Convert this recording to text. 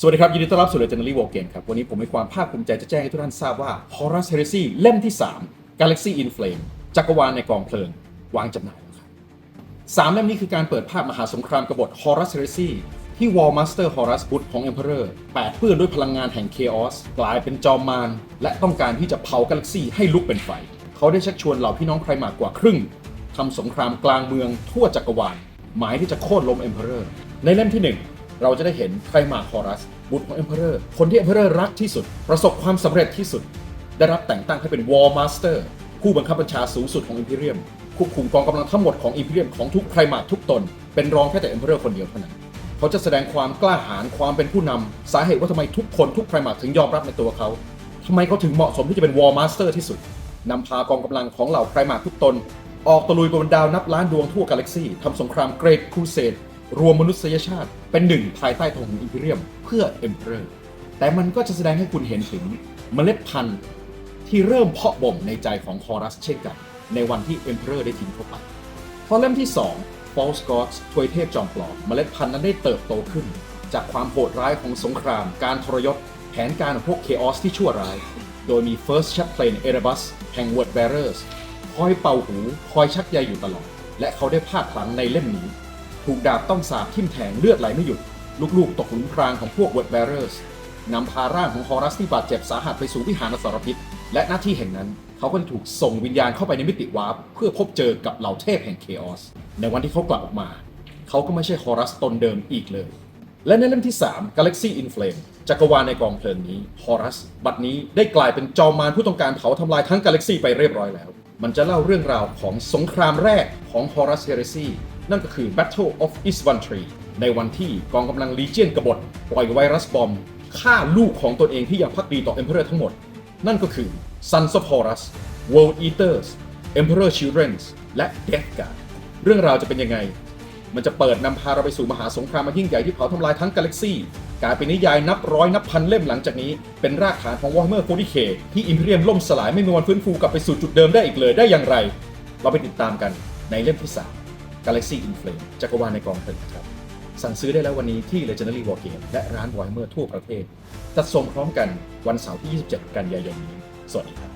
สวัสดีครับ ยินดีต้อนรับสู่ Legendary War Game ครับ วันนี้ผมมีความภาคภูมิใจจะแจ้งให้ทุกท่านทราบว่า Horus Heresy เล่มที่ 3 Galaxy in Flame จักรวาลในกองเพลิง วางจำหน่ายแล้วครับสามเล่มนี้คือการเปิดภาพมหาสงครามกบฏ Horus Heresy ที่ War Master Horus บุตรของ Emperor แปดเปื้อนด้วยพลังงานแห่ง Chaos กลายเป็นจอมมารและต้องการที่จะเผากาแล็กซี่ให้ลุกเป็นไฟ เขาได้ชักชวนเหล่าพี่น้องไพรมากกว่าครึ่งทำสงครามกลางเมืองทั่วจักรวาลหมายที่จะโค่นล้ม Emperor ในเล่มที่ 1 เราจะได้เห็นไพรมาคอรัส บุตรของ Emperor คนที่ Emperor รักที่สุด ประสบความสำเร็จที่สุด ได้รับแต่งตั้งให้เป็น War Master ผู้บังคับบัญชาสูงสุดของ Imperium ควบคุมกองกำลังทั้งหมดของ Imperium ของทุกไพรมาทุกตน เป็นรองแค่แต่ Emperor คนเดียวเท่านั้นเขาจะแสดงความกล้าหาญความเป็นผู้นำสาเหตุว่าทำไมทุกคนทุกไพรมาถึงยอมรับในตัวเขาทำไมเขาถึงเหมาะสมที่จะเป็น War Master ที่สุดนำพากองกำลังของเหล่าไพรมาทุกตน ออกตะลุยบนดาวนับล้านดวงทั่วกาแล็กซี่ทำสงครามเกรดครูเสด รวมมนุษยชาติเป็นหนึ่งภายใต้ธงของอิมพีเรียมเพื่อเอ็มเพอร์แต่มันก็จะแสดงให้คุณเห็นถึงเมล็ดพันธุ์ที่เริ่มเพาะบ่มในใจของคอรัสเช่นกัน ในวันที่เอ็มเพอร์ได้ทิ้งเข้าไปพอเล่มที่ 2 False Gods ทวยเทพจอมปลอมเมล็ดพันธุ์นั้นได้เติบโตขึ้น จากความโหดร้ายของสงคราม การทรยศแผนการของพวก Chaos ที่ชั่วร้าย โดยมี First Chaplain Erebus แห่ง Word Bearers คอยเป่าหู คอยชักใยอยู่ตลอด และเขาได้พลาดพลั้งในเล่มนี้ ถูกดาบต้องสาบทิ่มแทงเลือดไหลไม่หยุด ลูกๆ ตกหลุมพรางของพวก Word Bearers นำพาร่างของฮอรัสที่บาดเจ็บสาหัสไปสู่วิหารอสรพิษ และหน้าที่แห่งนั้น เขาก็ถูกส่งวิญญาณเข้าไปในมิติวาร์ปเพื่อพบเจอกับเหล่าเทพแห่งเคออสในวันที่เขากลับออกมา เขาก็ไม่ใช่ฮอรัสตนเดิมอีกเลย และในเล่มที่ 3 Galaxy in Flame จักรวาลในกองเพลิงนี้ฮอรัสบัดนี้ได้กลายเป็นจอมมารผู้ต้องการเผาทำลายทั้งกาแล็กซี่ไปเรียบร้อยแล้ว มันจะเล่าเรื่องราวของสงครามแรกของ Horus Heresy นั่นก็คือ Battle of Isventry ในวันที่กองกำลังลีเจียนกบฏปล่อยไวรัสบอมบ์ฆ่าลูกของตนเองที่ยังพักดีต่อ Emperor ทั้งหมด นั่นก็คือ Sons of Horus World Eaters Emperor Children และ Death Guard เรื่องราวจะเป็นยังไง มันจะเปิดนำพาเราไปสู่มหาสงครามมายิ่งใหญ่ที่เผาทำลายทั้งกาแล็กซี่กลายเป็นนิยายนับร้อยนับพันเล่มหลังจากนี้ เป็นรากฐานของ Warhammer 40K ที่อิมพีเรียมล่มสลายไม่มีวันฟื้นฟูกลับไปสู่จุดเดิมได้อีกเลยได้อย่างไร เราไปติดตามกันในเล่มที่3 Galaxy in Flame จักรวาลในกองเพลิงครับ สั่งซื้อได้แล้ววันนี้ที่ Legendary War Game และร้าน Warhammer ทั่วประเทศ จัดส่งพร้อมกันวันเสาร์ที่ 27 กันยายนนี้ สวัสดีครับ